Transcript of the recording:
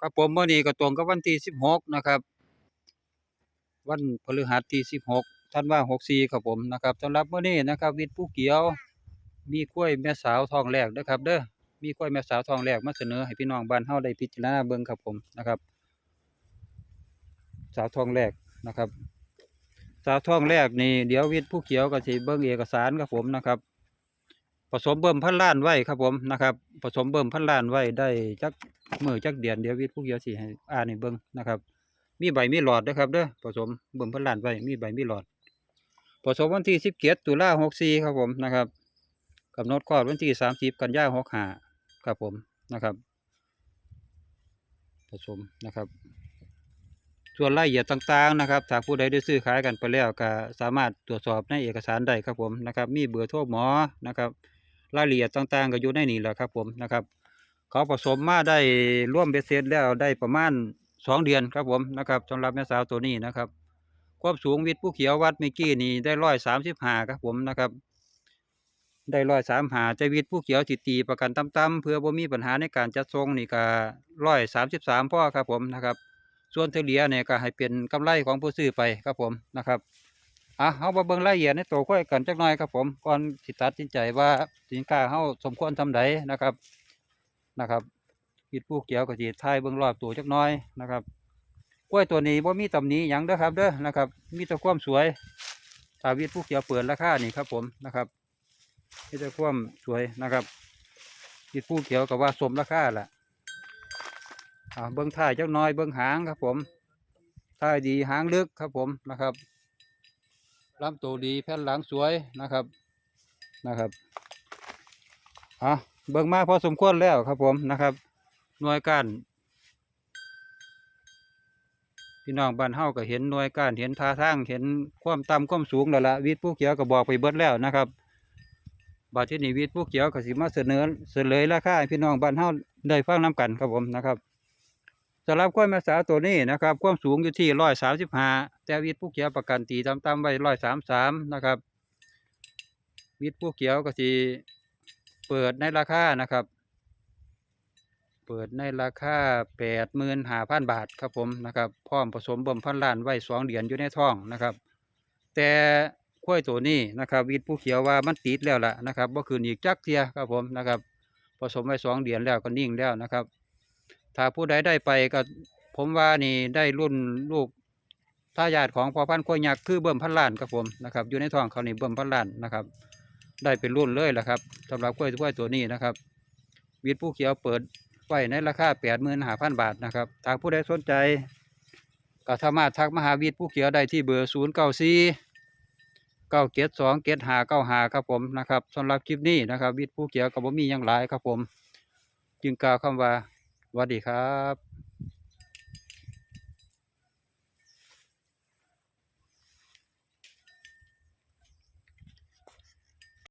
ครับผมเมื่อนี้ก็ตรงกับวันที่สิบหกนะครับ วันพฤหัสที่สิบหกท่านว่าหกสี่ครับผมนะครับสำหรับเมื่อนี้นะครับ วิทย์ผู้เกี่ยว มีกล้วยแม่สาวทองแรกนะครับ เด้อมีกล้วยแม่สาวทองแรกมาเสนอให้พี่น้องบ้านเฮาได้พิจารณาเบิ่งครับผมนะครับ สาวทองแรกนะครับ สาวทองแรกนี่เดี๋ยววิทย์ผู้เขียวก็สิเบิ่งเอกสารครับผมนะครับ ผสมเบิ่มพันล้านไว้ครับผมนะครับ ผสมเบิ่มพันล้านไว้ได้จักมือจักเดือนเดียววิทย์ผู้เขียวสิให้อ่านให้เบิ่งนะครับ มีใบมีหลอดนะครับเด้อผสมเบิ่มพันล้านไว้มีใบมีหลอด ผสมวันที่สิบเกตุลา64ครับผมนะครับกำหนดคลอดวันที่30กันยายน65ครับผมนะครับ ผสมนะครับส่วนรายละเอียดต่างๆนะครับถ้าผู้ใดได้ซื้อขายกันไปแล้วก็สามารถตรวจสอบในเอกสารได้ครับผมนะครับ มีเบอร์โทรหมอนะครับ รายละเอียดต่างๆ ก็อยู่ในนี้แหละครับผมนะครับ เขาผสมมาได้ร่วมเบ็ดเสร็จแล้วได้ประมาณสองเดือนครับผมนะครับสำหรับแม่สาวตัวนี้นะครับความสูงวิทย์ผู้เขียววัดเมื่อกี้นี่ได้ร้อยสามสิบห้าครับผมนะครับ ได้ร้อยสามหาใจวิทย์ผู้เขียวจิตตีประกันต่ำๆเพื่อบ่มีปัญหาในการจัดทรงนี่ก็ร้อยสามสิบสามพ่อครับผมนะครับ ส่วนเทเลือเนี่ยก็ให้เป็นกำไรของผู้ซื้อไปครับผมนะครับ อะเอามาเบิ่งรายละเอียดในตัวค่อยกันจักหน่อยครับผมก่อนสิตัดสินใจว่าสินค้าเฮาสมควรทำใดนะครับนะครับวิทย์ผู้เขียวก็สิทายเบิ่งรอบตัวจักหน่อยนะครับกล้วยตัวนี้บ่ามีตำหนิหยังเด้อครับเด้อนะครับ มีแต่ความสวยถ้าวิทผู้เขียวเปิดราคานี่ครับผมนะครับมีแต่ความสวยนะครับวิทย์ผู้เขียวก็ว่าสมราคาแหละอ่าเบื้องท้ายจักหน้อยเบื้องหางครับผมท้ายดีหางลึกครับผมนะครับ ลำตัวดีแผ่นหลังสวยนะครับนะครับอะเบื้องมาพอสมควรแล้วครับผมนะครับ หน่วยการพี่น้องบ้านเฮาก็เห็นหน่วยการเห็นท่าทางเห็นความต่ำความสูงแล้วละวิทย์ผู้เขียวก็บอกไปเบิดแล้วนะครับบาดที่นี่วิทย์ผู้เขียวก็สิมาเสนอเสนอราคาพี่น้องบ้านเฮาได้ฟังน้กันครับผมนะครับ สำหรับกล้วยแม่สาตัวนี้นะครับความสูงอยู่ที่ร้อยสามสิบห้าแต่วิทย์ผู้เขียวประกันตีตามๆไว้ร้อยสามสามนะครับ วิทย์ผู้เขียวก็สิเปิดในราคานะครับ เปิดในราคาแปดหมื่นห้าพันบาทครับผมนะครับพร้อมผสมบ่มพันล้านไว้สองเดือนอยู่ในท้องนะครับ แต่กล้วยตัวนี้นะครับ วิทย์ผู้เขียวว่ามันติดแล้วล่ะนะครับว่คืนอีกจักเทียครับผมนะครับผสมไว้สองเดือนแล้วก็นิ่งแล้วนะครับ ถ้าผู้ใดได้ไปก็ผมว่านี่ได้รุ่นลูกทายาทของพ่อพันธุ์กล้วยยักษ์คือเบิ่มพันล้านครับผมนะครับอยู่ในท้องเขานี่เบิ่มพันล้านนะครับ ได้เป็นรุ่นเลยแหละครับสำหรับกล้วยกล้วยตัวนี้นะครับวิทย์ผู้เขียวเปิดไว้ในราคาแปดหมื่นห้าพันบาทนะครับถ้าผู้ใดสนใจก็สามารถทักมหาวิทย์ผู้เขียวได้ที่เบอร์ศูนย์เก้าสี่เก้าเกตสองเกตหาเก้าหาครับผมนะครับสำหรับคลิปนี้นะครับ วิทย์ผู้เขียวกับผมมีหยังหลายครับผม จึงกล่าวคำว่า วัสดีครับ